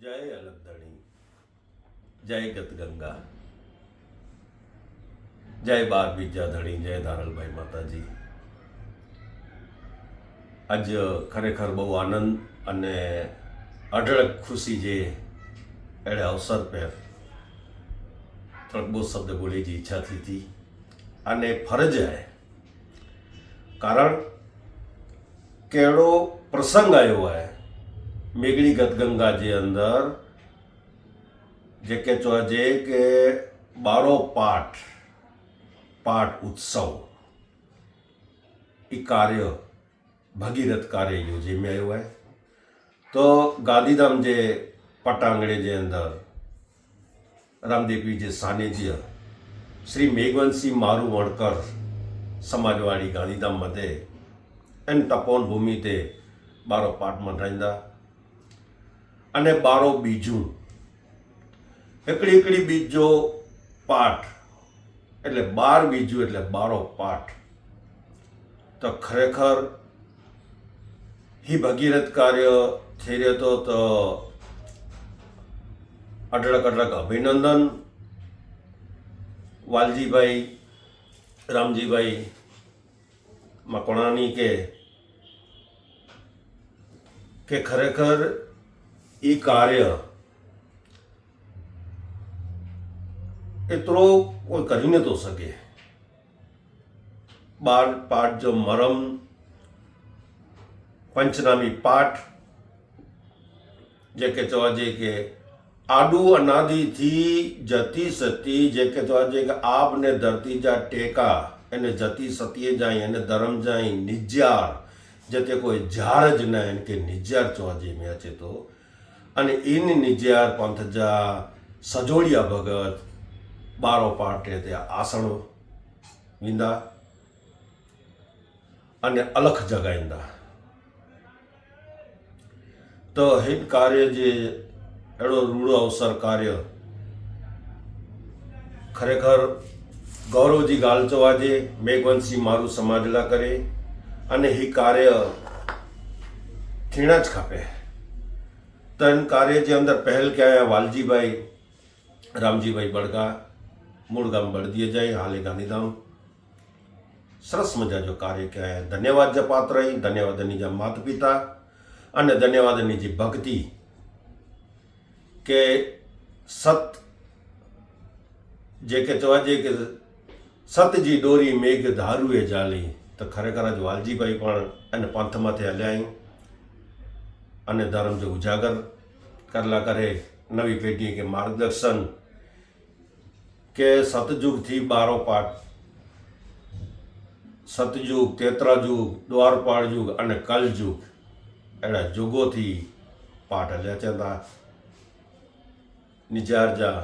જય અલગધણી જય ગતગંગા જય બાર બીજા ધણી જય ધારલભાઈ માતાજી. આજ ખરેખર બહુ આનંદ અને અઢળક ખુશી જે એણે અવસર પર થોડોક બહુ શબ્દ બોલી જે ઈચ્છા થઈ હતી. અને ફરજ હે. કારણ કેળો પ્રસંગ આવ્યો હે. મેઘડી ગતગંગાજી અંદર, જે કે જે કે બારો પાઠ પાઠ ઉત્સવ એ કાર્ય, ભગીરથ કાર્ય યોજી મેં આવ્યો હે તો ગાંધીધામ જે પટાંગણે જે અંદર રામદેવજી જે સાનિધ્ય, શ્રી મેઘવંશી મારું વણકર સમાજવાડી ગાંધીધામ મધ્યે, એન તપોન ભૂમિ તે બારો પાઠ મંડાઈંदा અને બારો બીજું. એકડી એકડી બીજો પાઠ. એટલે બાર બીજું એટલે બારો પાઠ. તો ખરેખર હી ભગીરથ કાર્ય થઈ રહ્યો તો અઢળક અઢળક અભિનંદન. વાલજીભાઈ, રામજીભાઈ મકવાણાની કે કે ખરેખર એ કાર્ય એટલો કોઈ કરી ન તો શકે. બાર પાઠ જો મરમ, પંચનામી પાઠ, જે કે ચવા જે કે આડું અનાદિથી જતી સતી, જે કે ચવા જે કે આપને ધરતી જા ટેકા, એને જતી સતીએ જાય, એને ધરમ જાય નિજ્યાર તે કોઈ ઝાડ જ ના એને કે નિજ્યાર ચવા જે મેં છે તો અને એની નિજ્યાર પંથજા સજોડિયા ભગત, બારો પાટે ત્યાં આસણો વિંદા અને અલખ જગાઈંદા તો હિત કાર્ય જે એડો રૂડો અવસર કાર્ય ખરેખર ગૌરવજી ગાલચવાજે મેઘવંશી મારું સમાજલા કરે અને હિ કાર્ય થીણા જ ખપે. તન કાર્ય જે અંદર પહેલ કહેવાય વાલજીભાઈ, રામજીભાઈ બળગા મૂળ ગામ બળદીએ જાય હાલે ગાંધીધામ સરસ મજા જો કાર્ય કહેવાય ધન્યવાદ જે પાત્ર ધન્યવાદ એની જે માતા પિતા અને ધન્યવાદની જે ભક્તિ કે સત જે કે જે કે સતજી દોરી મેઘ ધારુએ જાલી. તો ખરેખર જ વાલજીભાઈ પણ એને પંથમાંથી હલ્યા અને ધર્મ જે ઉજાગર કરલા કરે, નવી પેઢી કે માર્ગદર્શન કે સતયુગથી બારો પાઠ, સતયુગ, તેત્રાયુગ, દ્વારપાળ યુગ અને કલયુગ એના યુગોથી પાઠ હલ્યા છે. તા નિજારજા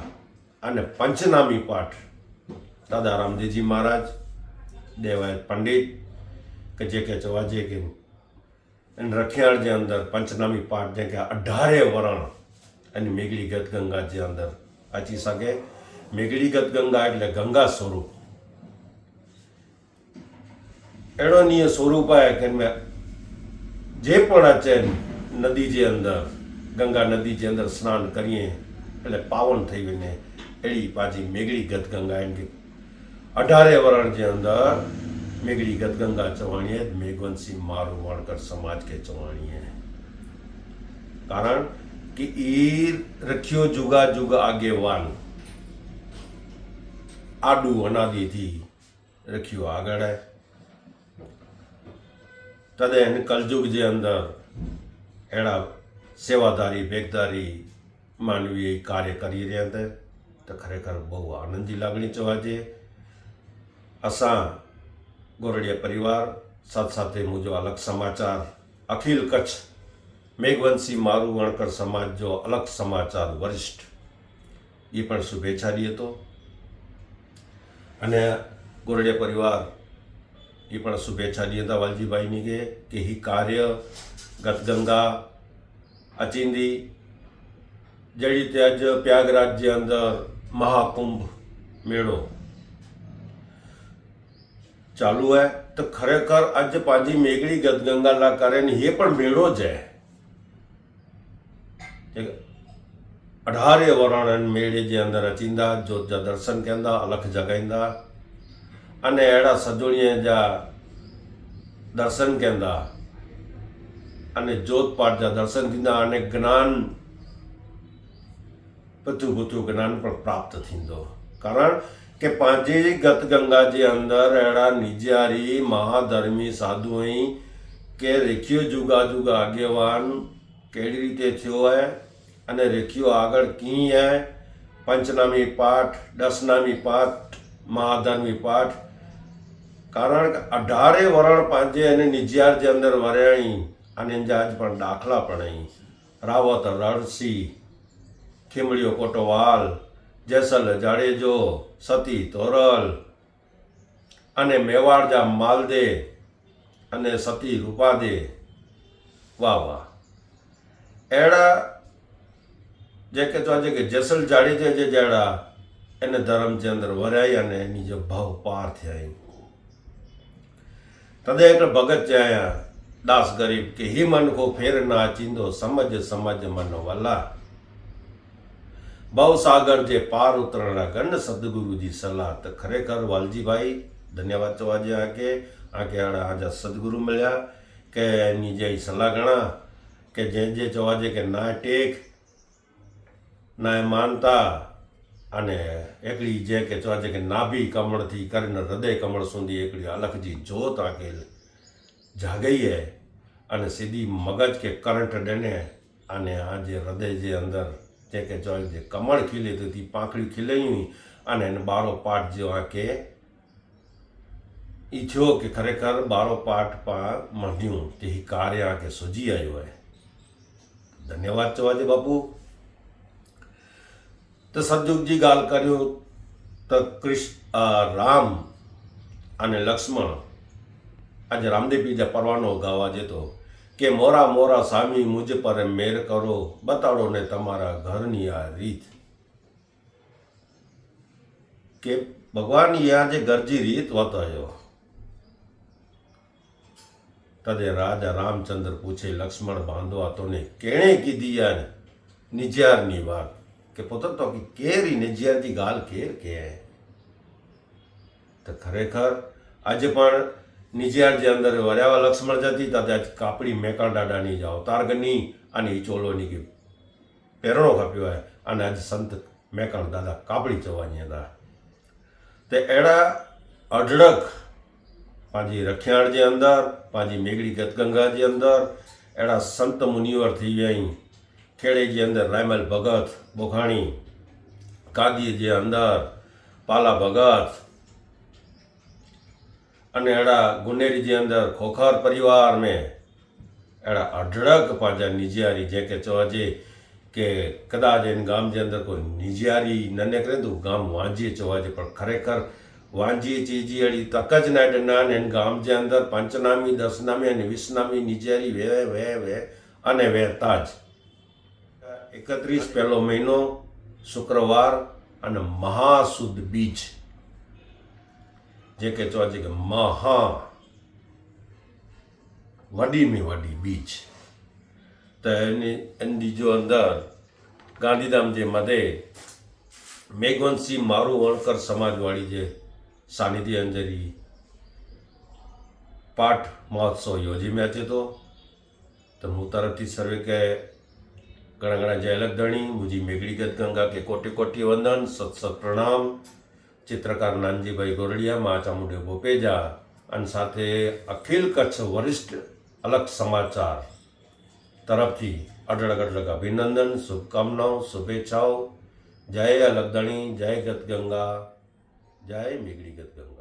અને પંચનામી પાઠ દાદા રામદેવજી મહારાજ, દેવાયત પંડિત, કે જે કે ચવા જે કે રખિયાળ જે અંદર પંચનામી પાઠ જે કે અઢારે વરણ અને મેઘલી ગત ગંગા જે અંદર અચી શકે. મેઘલી ગત ગંગા એટલે ગંગા સ્વરૂપ. એડો ની સ્વરૂપ आहे કે જે પણ છે નદી જે અંદર, ગંગા નદી જે અંદર સ્નાન કરીએ એટલે પાવન થઈ ગઈને એડી પાછી મેઘડી ગત ગંગા એમ કે. અઢારે વરણ જે અંદર મેઘડી ગત ગંગા ચવાણીએ મેઘવંશી મારું વણકર સમાજ કે ચવાણીએ કારણ કે એ રખ્યો જુગા જુગ આગેવાન આડું અનાદિથી રખ્યો આગળ તદેન કલજુગ જે અંદર એડા સેવાદારી ભેગદારી માનવી કાર્ય કરી રહ્યા હતા તો ખરેખર બહુ આનંદની લાગણી ચવાજે અસાં ગોરડિયા પરિવાર સાથે સાથે મુજો અલગ સમાચાર. અખિલ કચ્છ, મેઘવંશી મારું વણકર સમાજ જો અલગ સમાચાર વરિષ્ઠ. એ પણ શુભેચ્છા દી તો અને ગોરડિયા પરિવાર એ પણ શુભેચ્છા દી હતા વાલજીભાઈની કે કે હિ કાર્ય ગતગંગા અચિંદી જે રીતે આજ પ્રયાગરાજ જે અંદર મહાકુંભ મેળો ચાલू आहे तर खरेखर आज पाजी मेगळी गदगंगाला कारण हे पण मेळोच आहे अढारे वरण मेड़े जे अंदरि अचींदा जोत जा दर्शन कंदा अलख जॻाईंदा अने अहिड़ा सदुड़ीअ जा दर्शन कंदा अने जोत पाठ जा दर्शन थींदा अने ज्ञान पथू पुथू ज्ञान पिणु प्राप्त थींदो कारण કે પાંચે ગતગંગા જે અંદર એણા નિજારી, મહાધર્મી સાધુઓઈ કે રેખીઓ જુગા જુગા આગેવાન કેવી રીતે થયો હે અને રેખીઓ આગળ કી હે? પંચનામી પાઠ, દસનામી પાઠ, મહાધર્મી પાઠ. કારણ કે અઢારે વરણ પાંચે અને નિજ્યાર જે અંદર વરણી અને અંજાજ પણ દાખલા પણ રાવત રણસી ખીમડીઓ કોટોવાલ જેસલ, જાડેજો, સતી તોરલ અને મેવાડજા, માલદે અને સતી, રૂપાદે. વાહ વાહ. એડા જે કે તો આજે કે જેસલ, જાડેજા જે જડા, એને ધરમચંદ્ર વરાય અને એની જે ભાવ પાર થયા તદે એક ભગત જાયા દાસ ગરીબ કે હી મન કો ફેર ના ચીંદો, સમજ સમજ મન વલા ભવ સાગર જે પાર ઉતરણા ગંડ સદગુરુજી સલાહ તો ખરેખર વાલજીભાઈ, ધન્યવાદ તો આજે આ કે આ કે આડા આજે સદગુરુ મળ્યા, કે એની જે સલાહ ગણા કે જે જે છે કે ના ટેક, ના એ માનતા, અને એકડી જે કે છે કે નાભી કમળથી કરીને હૃદય કમળ સુધી એકડી અલખજી જોત આકેલ જાગઈએ અને સીધી મગજ કે કરંટ ડને, અને આ જે હૃદય જે અંદર જે કે ચવા જે કમળ ખીલે તો તી પાંખડી ખીલાઈ અને એને બારો પાઠ જે આ કે ઈ થયો કે ખરેખર બારો પાઠ પા મંડ્યું તે કાર્ય કે સુજી આવ્યો હે ધન્યવાદ ચવાજે બાપુ. તો સદયુગજી ગાલ કર્યું, તો કૃષ્ણ રામ અને લક્ષ્મણ. આજે રામદેવ બીજા પરવાનો ગાવા જતો. કે મોરા મોરા સામી મુજ પર મેર કરો, બતાડો ને તમારા ઘરની આ રીત. કે ભગવાન યા જે ગરજી રીત વતાયો. તદે રાજા રામચંદ્ર પૂછે, લક્ષ્મણ બાંધવા તોને કેણે કીધી યાર નિજ્યારની વાત? કે પોતે તો કેરી નિજ્યારની ગાલ કેર કે. તો ખરેખર આજે પણ નિજ્યાર જે અંદર વર્યાવા લક્ષ્મણ જતી આજ કાપડી મેકાણ દાડાની જાઓ તારગની અને ચોલોની કે પહેરણો કાપ્યો હોય અને આજે સંત મેકણ દાદા કાપડી જવાની હતા. તે એડા અઢળક પાંજી રખિયાણજી અંદર પાંજી મેઘડી ગતગંગાજી અંદર, એડા સંત મુનિવર થઈ ગયા ખેડેજી અંદર રાયમલ ભગત બોખાણી કાદી જે અંદર, પાલા ભગત અને એડા ગુનેરી જે અંદર ખોખર પરિવાર में એડા અઢળક पंहिंजा જે કે ચવાજે કે કદાચ એને ગામ જે અંદર કોઈ નિજિયારી નને કરે તો ગામ વાંજીએ ચવાજે પણ ખરેખર વાંજીએ ચીજી અડી તક જ ના ને એને ગામ જે અંદર પંચનામી, દસનામી અને વીસનામી નિજિયારી વે વે વે અને વહેતા જ. એકત્રીસ પહેલો મહિનો શુક્રવાર અને મહાસુદ બીજ. જે કે ચવાજે કે મહા વડીની વડી બીચ તો એની એની બીજો અંદર ગાંધીધામ જે મધે મેઘવંશી મારું વણકર સમાજવાળી જે સાનિધ્ય અંજરી પાઠ મહોત્સવ યોજી મેં છે તો. હું તરફથી સર્વે કે ઘણા ઘણા જય લગધણી મુજી મેઘડી ગત ગંગા કે કોટી કોટી વંદન સત સત પ્રણામ. ચિત્રકાર નાનજીભાઈ ગોરડિયા, મા ચામુંડે બોપેજા અને સાથે અખિલ કચ્છ વરિષ્ઠ અલગ સમાચાર તરફથી અઢળક અઢળક અભિનંદન, શુભકામનાઓ, શુભેચ્છાઓ. જય અલગદણી, જય ગતગંગા, જય મેઘડી ગત ગંગા